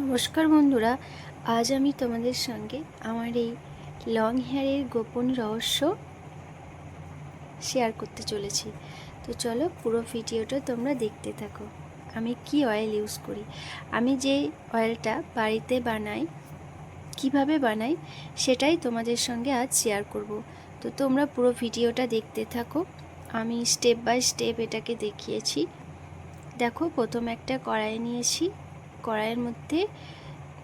নমস্কার বন্ধুরা, আজ আমি তোমাদের সঙ্গে আমার এই লং হেয়ারের গোপন রহস্য শেয়ার করতে চলেছি। তো চলো পুরো ভিডিওটা তোমরা দেখতে থাকো। আমি কি অয়েল ইউজ করি? আমি যে অয়েলটা বাড়িতে বানাই, কীভাবে বানাই, সেটাই তোমাদের সঙ্গে আজ শেয়ার করব। তো তোমরা পুরো ভিডিওটা দেখতে থাকো। আমি স্টেপ বাই স্টেপ এটাকে দেখিয়েছি। দেখো, প্রথম একটা কড়াই নিয়েছি। কড়াইয়ের মধ্যে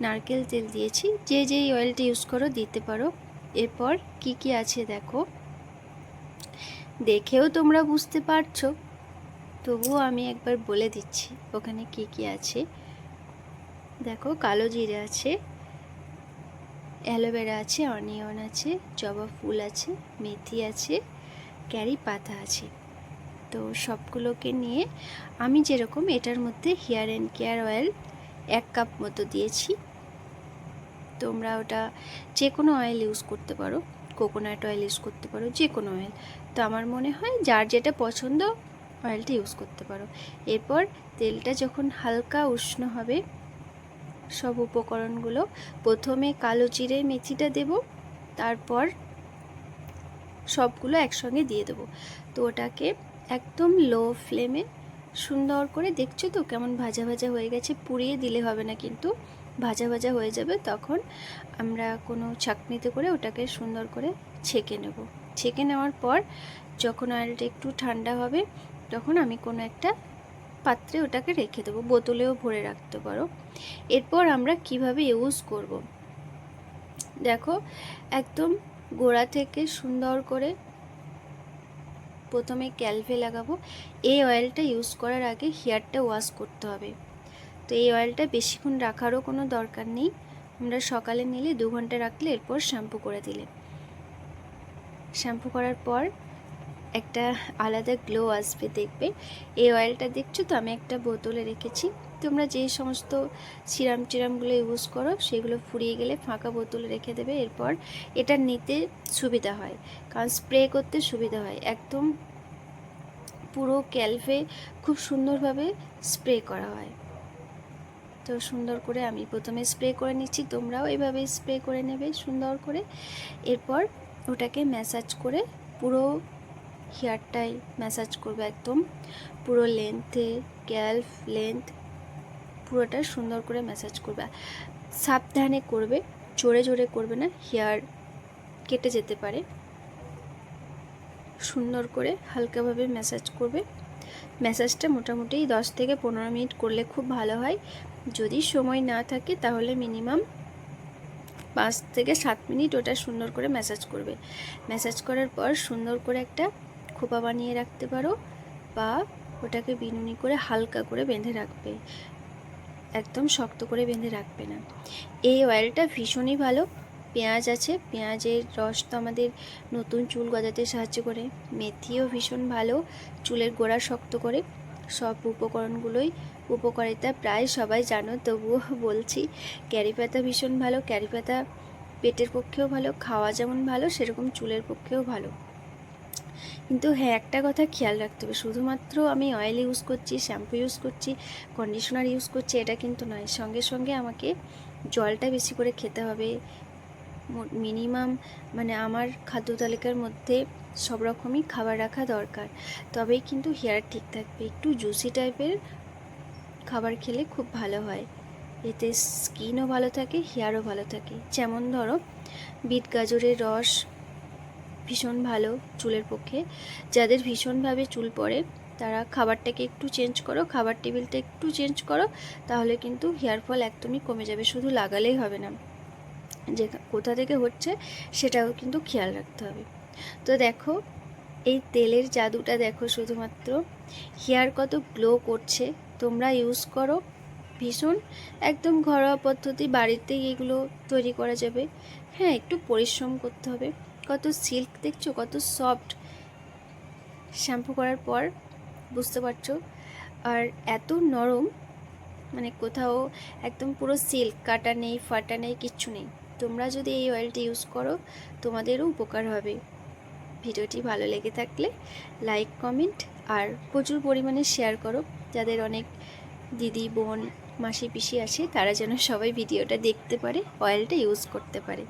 নারকেল তেল দিয়েছি। যে যেই অয়েলটা ইউজ করো, দিতে পারো। এরপর কি কি আছে দেখো। দেখেও তোমরা বুঝতে পারছ। তবুও আমি একবার বলে দিচ্ছি, ওখানে কি কি আছে। দেখো, কালো জিরে আছে, অ্যালোভেরা আছে, অনিয়ন আছে, জবা ফুল আছে, মেথি আছে, ক্যারি পাতা আছে। তো সবগুলোকে নিয়ে আমি যেরকম এটার মধ্যে হেয়ার অ্যান্ড কেয়ার অয়েল এক কাপ মতো দিয়েছি। তোমরা ওটা যে কোনো অয়েল ইউজ করতে পারো কোকোনাট অয়েল ইউজ করতে পারো যে কোনো অয়েল তো আমার মনে হয় যার যেটা পছন্দ অয়েলটা ইউজ করতে পারো। এরপর তেলটা যখন হালকা উষ্ণ হবে, সব উপকরণগুলো প্রথমে কালো জিরে মেথিটা দেব, তারপর সবগুলো একসঙ্গে দিয়ে দেবো। তো ওটাকে একদম লো ফ্লেমে সুন্দর করে দেখছ তো কেমন ভাজা ভাজা হয়ে গেছে? পুড়িয়ে দিলে হবে না কিন্তু। ভাজা ভাজা হয়ে যাবে তখন আমরা কোনো ছাকনিতে করে ওটাকে সুন্দর করে ছেঁকে নেব। ছেঁকে নেওয়ার পর যখন অয়েলটা একটু ঠান্ডা হবে, তখন আমি কোনো একটা পাত্রে ওটাকে রেখে দেবো, বোতলেও ভরে রাখতে পারো। এরপর আমরা কীভাবে ইউজ করব? দেখো, একদম গোড়া থেকে সুন্দর করে প্রথমে ক্যালভে লাগাবো। এই অয়েলটা ইউজ করার আগে হেয়ারটা ওয়াশ করতে হবে। তো এই অয়েলটা বেশিক্ষণ রাখারও কোনো দরকার নেই। আমরা সকালে নিলে দু ঘণ্টা রাখলে এরপর শ্যাম্পু করে দিলে। শ্যাম্পু করার পর একটা আলাদা গ্লো আসবে দেখবে। এই অয়েলটা দেখছ তো? আমি একটা বোতলে রেখেছি। তোমরা যে সমস্ত সিরাম টিরামগুলো ইউজ করো, সেগুলো ফুরিয়ে গেলে ফাঁকা বোতলে রেখে দেবে। এরপর এটা নিতে সুবিধা হয়। কারণ স্প্রে করতে সুবিধা হয়। একদম পুরো ক্যালভে খুব সুন্দরভাবে স্প্রে করা হয়। তো সুন্দর করে আমি প্রথমে স্প্রে করে নিচ্ছি। তোমরাও এভাবে স্প্রে করে নেবে সুন্দর করে। এরপর ওটাকে ম্যাসাজ করে পুরো হেয়ারটাই ম্যাসাজ করবে একদম। পুরো লেন্থে ক্যালফ লেন্থ পুরোটা সুন্দর করে ম্যাসাজ করবে। সাবধানে করবে, জোরে জোরে করবে না, হেয়ার কেটে যেতে পারে। সুন্দর করে হালকাভাবে ম্যাসাজ করবে। ম্যাসাজটা মোটামুটি দশ থেকে পনেরো মিনিট করলে খুব ভালো হয়। যদি সময় না থাকে তাহলে মিনিমাম পাঁচ থেকে সাত মিনিট ওটা সুন্দর করে ম্যাসাজ করবে। ম্যাসাজ করার পর সুন্দর করে একটা খোপা বানিয়ে রাখতে পারো বা ওটাকে বিনুনি করে হালকা করে বেঁধে রাখবে। একদম শক্ত করে বেঁধে রাখবে না। এই অয়েলটা ভীষণই ভালো। পেঁয়াজ আছে, পেঁয়াজের রস তো আমাদের নতুন চুল গজাতে সাহায্য করে। মেথিও ভীষণ ভালো, চুলের গোড়া শক্ত করে। সব উপকরণগুলোই উপকারিতা প্রায় সবাই জানো, তবুও বলছি, ক্যারি পাতা ভীষণ ভালো, ক্যারি পাতা পেটের পক্ষেও ভালো, খাওয়া যেমন ভালো, সেরকম চুলের পক্ষেও ভালো। কিন্তু হ্যাঁ একটা কথা খেয়াল রাখতে হবে। শুধুমাত্র আমি অয়েল ইউজ করছি শ্যাম্পু ইউজ করছি কন্ডিশনার ইউজ করছি, এটা কিন্তু নয়। সঙ্গে সঙ্গে আমাকে জলটা বেশি করে খেতে হবে। মিনিমাম মানে আমার খাদ্য তালিকার মধ্যে সব রকমই খাবার রাখা দরকার। তবেই কিন্তু হেয়ার ঠিক থাকবে। একটু জুসি টাইপের খাবার খেলে খুব ভালো হয়। এতে স্কিনও ভালো থাকে হেয়ারও ভালো থাকে। যেমন ধরো, বিট গাজরের রস ভীষণ ভালো চুলের পক্ষে। যাদের ভীষণভাবে চুল পড়ে, তারা খাবারটাকে একটু চেঞ্জ করো, খাবার টেবিলটা একটু চেঞ্জ করো, তাহলে কিন্তু হেয়ার ফল একদমই কমে যাবে, শুধু লাগালেই হবে না। যে কোথা থেকে হচ্ছে, সেটাও কিন্তু খেয়াল রাখতে হবে। তো দেখো, এই তেলের জাদুটা দেখো শুধুমাত্র। হেয়ার কত গ্লো করছে, তোমরা ইউজ করো। ভীষণ, একদম ঘরোয়া পদ্ধতি, বাড়িতেই এগুলো তৈরি করা যাবে। হ্যাঁ একটু পরিশ্রম করতে হবে। কত সিল্ক দেখছ, কত সফট শ্যাম্পু করার পর, বুঝতে পারছ? আর এত নরম মানে কোথাও একদম পুরো সিল্ক কাটা নেই, ফাটা নেই, কিচ্ছু নেই। তোমরা যদি এই অয়েলটি ইউজ করো, তোমাদেরও উপকার হবে। ভিডিওটি ভালো লেগে থাকলে লাইক কমেন্ট আর প্রচুর পরিমাণে শেয়ার করো। যাদের অনেক দিদি, বোন, মাসি, পিসি আছে, তারা যেন সবাই ভিডিওটা দেখতে পারে অয়েলটা ইউজ করতে পারে।